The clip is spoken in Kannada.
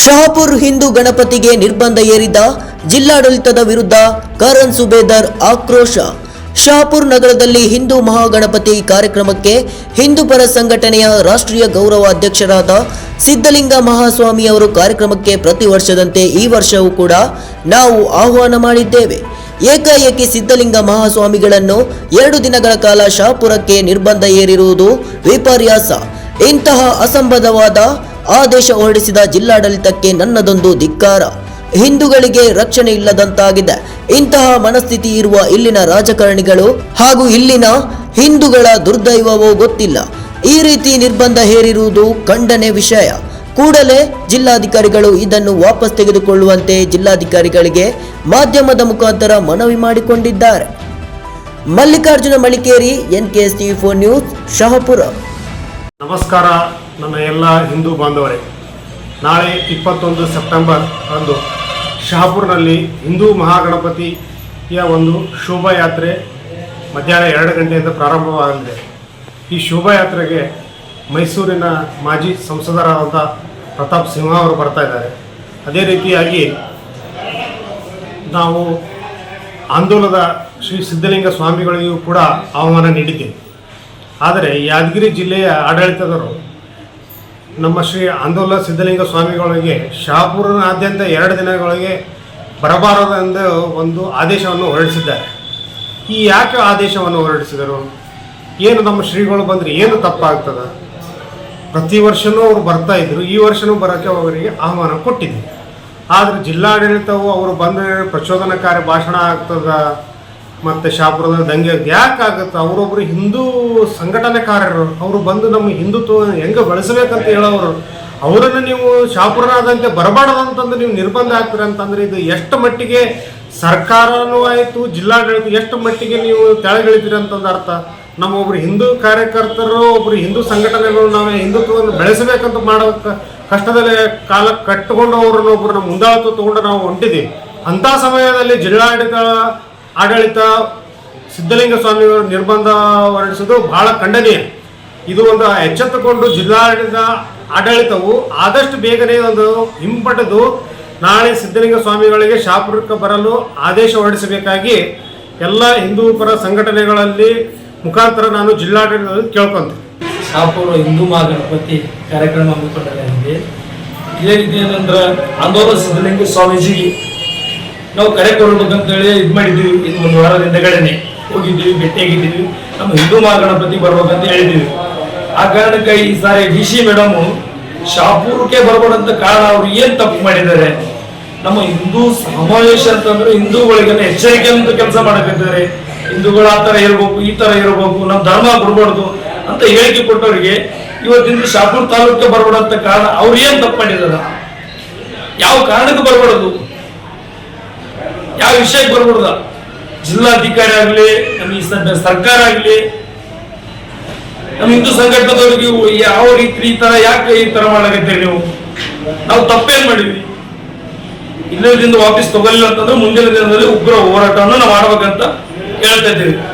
ಶಹಾಪುರ್ ಹಿಂದೂ ಗಣಪತಿಗೆ ನಿರ್ಬಂಧ ಏರಿದ್ದ ಜಿಲ್ಲಾಡಳಿತದ ವಿರುದ್ಧ ಕರಣ್ ಸುಬೇದರ್ ಆಕ್ರೋಶ. ಶಹಾಪುರ್ ನಗರದಲ್ಲಿ ಹಿಂದೂ ಮಹಾಗಣಪತಿ ಕಾರ್ಯಕ್ರಮಕ್ಕೆ ಹಿಂದೂ ಪರ ಸಂಘಟನೆಯ ರಾಷ್ಟ್ರೀಯ ಗೌರವ ಅಧ್ಯಕ್ಷರಾದ ಸಿದ್ಧಲಿಂಗ ಮಹಾಸ್ವಾಮಿ ಅವರು ಕಾರ್ಯಕ್ರಮಕ್ಕೆ ಪ್ರತಿ ವರ್ಷದಂತೆ ಈ ವರ್ಷವೂ ಕೂಡ ನಾವು ಆಹ್ವಾನ ಮಾಡಿದ್ದೇವೆ. ಏಕಾಏಕಿ ಸಿದ್ಧಲಿಂಗ ಮಹಾಸ್ವಾಮಿಗಳನ್ನು ಎರಡು ದಿನಗಳ ಕಾಲ ಶಹಾಪುರಕ್ಕೆ ನಿರ್ಬಂಧ ಏರಿರುವುದು ವಿಪರ್ಯಾಸ. ಇಂತಹ ಅಸಂಬದ್ಧವಾದ ಆದೇಶ ಹೊರಡಿಸಿದ ಜಿಲ್ಲಾಡಳಿತಕ್ಕೆ ನನ್ನದೊಂದು ಧಿಕ್ಕಾರ. ಹಿಂದೂಗಳಿಗೆ ರಕ್ಷಣೆ ಇಲ್ಲದಂತಾಗಿದೆ. ಇಂತಹ ಮನಸ್ಥಿತಿ ಇರುವ ಇಲ್ಲಿನ ರಾಜಕಾರಣಿಗಳು ಹಾಗೂ ಇಲ್ಲಿನ ಹಿಂದೂಗಳ ದುರ್ದೈವವೋ ಗೊತ್ತಿಲ್ಲ. ಈ ರೀತಿ ನಿರ್ಬಂಧ ಹೇರಿರುವುದು ಖಂಡನೆ ವಿಷಯ. ಕೂಡಲೇ ಜಿಲ್ಲಾಧಿಕಾರಿಗಳು ಇದನ್ನು ವಾಪಸ್ ತೆಗೆದುಕೊಳ್ಳುವಂತೆ ಜಿಲ್ಲಾಧಿಕಾರಿಗಳಿಗೆ ಮಾಧ್ಯಮದ ಮುಖಾಂತರ ಮನವಿ ಮಾಡಿಕೊಂಡಿದ್ದಾರೆ. Mallikarjuna Malikeri N K S TV four news, Shahapur. ನಮಸ್ಕಾರ. ನನ್ನ ಎಲ್ಲ ಹಿಂದೂ ಬಾಂಧವರೇ, ನಾಳೆ ಇಪ್ಪತ್ತೊಂದು ಸೆಪ್ಟೆಂಬರ್ ಅಂದು ಶಹಾಪುರ್ನಲ್ಲಿ ಹಿಂದೂ ಮಹಾಗಣಪತಿಯ ಒಂದು ಶೋಭಾಯಾತ್ರೆ ಮಧ್ಯಾಹ್ನ ಎರಡು ಗಂಟೆಯಿಂದ ಪ್ರಾರಂಭವಾಗಲಿದೆ. ಈ ಶೋಭಾಯಾತ್ರೆಗೆ ಮೈಸೂರಿನ ಮಾಜಿ ಸಂಸದರಾದಂಥ ಪ್ರತಾಪ್ ಸಿಂಹ ಅವರು ಬರ್ತಾ ಇದ್ದಾರೆ. ಅದೇ ರೀತಿಯಾಗಿ ನಾವು ಆಂದೋಲನದ ಶ್ರೀ ಸಿದ್ಧಲಿಂಗ ಸ್ವಾಮಿಗಳಿಗೂ ಕೂಡ ಆಹ್ವಾನ ನೀಡಿದ್ದೇವೆ. ಆದರೆ ಯಾದಗಿರಿ ಜಿಲ್ಲೆಯ ಆಡಳಿತದವರು ನಮ್ಮ ಶ್ರೀ ಆಂದೋಲನ ಸಿದ್ಧಲಿಂಗ ಸ್ವಾಮಿಗಳಿಗೆ ಶಹಾಪುರನಾದ್ಯಂತ ಎರಡು ದಿನಗಳಿಗೆ ಬರಬಾರದೆಂದು ಒಂದು ಆದೇಶವನ್ನು ಹೊರಡಿಸಿದ್ದಾರೆ. ಈ ಯಾಕೆ ಆದೇಶವನ್ನು ಹೊರಡಿಸಿದರು? ಏನು ನಮ್ಮ ಶ್ರೀಗಳು ಬಂದರೆ ಏನು ತಪ್ಪಾಗ್ತದೆ? ಪ್ರತಿ ವರ್ಷವೂ ಅವರು ಬರ್ತಾ ಇದ್ರು, ಈ ವರ್ಷವೂ ಬರೋಕ್ಕೆ ಅವರಿಗೆ ಆಹ್ವಾನ ಕೊಟ್ಟಿದ್ವಿ ಆದರೆ ಜಿಲ್ಲಾಡಳಿತವು ಅವರು ಬಂದರೆ ಪ್ರಚೋದನಕಾರಿ ಭಾಷಣ ಆಗ್ತದ? ಮತ್ತು ಶಾಪುರದ ದಂಗೆ ಯಾಕೆ ಆಗುತ್ತೆ ಅವರೊಬ್ಬರು ಹಿಂದೂ ಸಂಘಟನೆಕಾರರು. ಅವರು ಬಂದು ನಮ್ಮ ಹಿಂದುತ್ವ ಹೆಂಗೆ ಬೆಳೆಸಬೇಕಂತ ಹೇಳೋರು. ಅವರನ್ನು ನೀವು ಶಾಪುರನಾದಂತೆ ಬರಬಾರ್ದಂತಂದು ನೀವು ನಿರ್ಬಂಧ ಆಗ್ತೀರ ಅಂತಂದ್ರೆ ಇದು ಎಷ್ಟು ಮಟ್ಟಿಗೆ ಸರ್ಕಾರನೂ ಆಯಿತು ಜಿಲ್ಲಾಡಳಿತ ಎಷ್ಟು ಮಟ್ಟಿಗೆ ನೀವು ತೆಳಗಿಳಿತೀರಿ ಅಂತಂದು ಅರ್ಥ. ನಮ್ಮ ಒಬ್ರು ಹಿಂದೂ ಕಾರ್ಯಕರ್ತರು ಒಬ್ರು ಹಿಂದೂ ಸಂಘಟನೆಗಳು ನಾವು ಹಿಂದುತ್ವವನ್ನು ಬೆಳೆಸಬೇಕಂತ ಮಾಡೋ ಕಷ್ಟದಲ್ಲಿ ಕಾಲ ಕಟ್ಟಿಕೊಂಡು ಅವ್ರನ್ನೊಬ್ರು ನಮ್ಮ ಮುಂದಾಳತ್ವ ತಗೊಂಡು ನಾವು ಹೊಂಟಿದ್ದೀವಿ ಅಂಥ ಸಮಯದಲ್ಲಿ ಜಿಲ್ಲಾಡಳಿತ ಆಡಳಿತ ಸಿದ್ಧಲಿಂಗ ಸ್ವಾಮಿಗಳು ನಿರ್ಬಂಧ ಹೊರಡಿಸೋದು ಬಹಳ ಖಂಡನೀಯ. ಇದು ಒಂದು ಎಚ್ಚೆತ್ತುಕೊಂಡು ಜಿಲ್ಲಾಡಳಿತ ಆಡಳಿತವು ಆದಷ್ಟು ಬೇಗನೆ ಒಂದು ಹಿಂಪಡೆದು ನಾಳೆ ಸಿದ್ಧಲಿಂಗ ಸ್ವಾಮಿಗಳಿಗೆ ಶಾಪುರಕ್ಕೆ ಬರಲು ಆದೇಶ ಹೊರಡಿಸಬೇಕಾಗಿ ಎಲ್ಲ ಹಿಂದೂ ಪರ ಸಂಘಟನೆಗಳಲ್ಲಿ ಮುಖಾಂತರ ನಾನು ಜಿಲ್ಲಾಡಳಿತದಲ್ಲಿ ಕೇಳ್ಕೊಂತೀನಿ. ಶಾಪುರ ಹಿಂದೂ ಮಹಾಗಣಪತಿ ಕಾರ್ಯಕ್ರಮ ಹಮ್ಮಿಕೊಂಡಿದೆ ಇದೇ ರೀತಿ ಏನಂದ್ರೆ ಆಂದೋಲನ ಸಿದ್ಧಲಿಂಗ ಸ್ವಾಮೀಜಿಗೆ ನಾವು ಕರೆ ಕೊಡ್ಬೇಕಂತೇಳಿ ಇದು ಮಾಡಿದ್ದೀವಿ ಇದು ಒಂದು ವಾರದ ಹಿಂದೆಗಡೆನೆ ಹೋಗಿದ್ದೀವಿ ಭೇಟಿಯಾಗಿದ್ದೀವಿ ನಮ್ಮ ಹಿಂದೂ ಮಹಾಗಣಪತಿ ಬರ್ಬೇಕಂತ ಹೇಳಿದ್ದೀವಿ ಆ ಕಾರಣಕ್ಕೆ ಈ ಸಾರಿ ಡಿ ಸಿ ಮೇಡಮ್ ಶಾಪೂರ್ಗೆ ಬರ್ಬೋದಂತ ಕಾರಣ ಅವ್ರು ಏನ್ ತಪ್ಪು ಮಾಡಿದ್ದಾರೆ? ನಮ್ಮ ಹಿಂದೂ ಸಮಾವೇಶ ಅಂತಂದ್ರೆ ಹಿಂದೂಗಳಿಗೆ ಎಚ್ಚರಿಕೆ ಅಂತ ಕೆಲಸ ಮಾಡಕತ್ತಿದ್ದಾರೆ. ಹಿಂದೂಗಳು ಆ ತರ ಇರ್ಬೇಕು, ಈ ತರ ಇರಬೇಕು, ನಮ್ಮ ಧರ್ಮ ಬಿಡ್ಬಾರ್ದು ಅಂತ ಹೇಳಿಕೆ ಕೊಟ್ಟವರಿಗೆ ಇವತ್ತಿಂದ ಶಾಪೂರ್ ತಾಲೂಕಿಗೆ ಬರ್ಬೋದಂತ ಕಾರಣ ಅವ್ರು ಏನ್ ತಪ್ಪು ಮಾಡಿದಾರ ಯಾವ ಕಾರಣಕ್ಕೆ ಬರ್ಬಾರ್ದು? ವಿಷಯಕ್ಕೆ ಬರ್ಬಾರ್ದ. ಜಿಲ್ಲಾಧಿಕಾರಿ ಆಗಲಿ, ನಮ್ಮ ಈ ಸರ್ಕಾರ ಆಗಲಿ, ನಮ್ಮ ಹಿಂದೂ ಸಂಘಟನೆದವ್ರಿಗೆ ಯಾವ ರೀತಿ ಈ ತರ, ಯಾಕೆ ಈ ತರ ಮಾಡಕತ್ತೀರಿ ನೀವು? ನಾವು ತಪ್ಪೇನ್ ಮಾಡಿದ್ವಿ. ಇನ್ನೊಂದಿಂದ ವಾಪಸ್ ತಗೊಳ್ಳಿಲ್ಲ ಅಂತಂದ್ರೆ ಮುಂದಿನ ದಿನದಲ್ಲಿ ಉಗ್ರ ಹೋರಾಟವನ್ನು ನಾವು ಮಾಡ್ಬೇಕಂತ ಹೇಳ್ತಾ ಇದ್ದೀವಿ.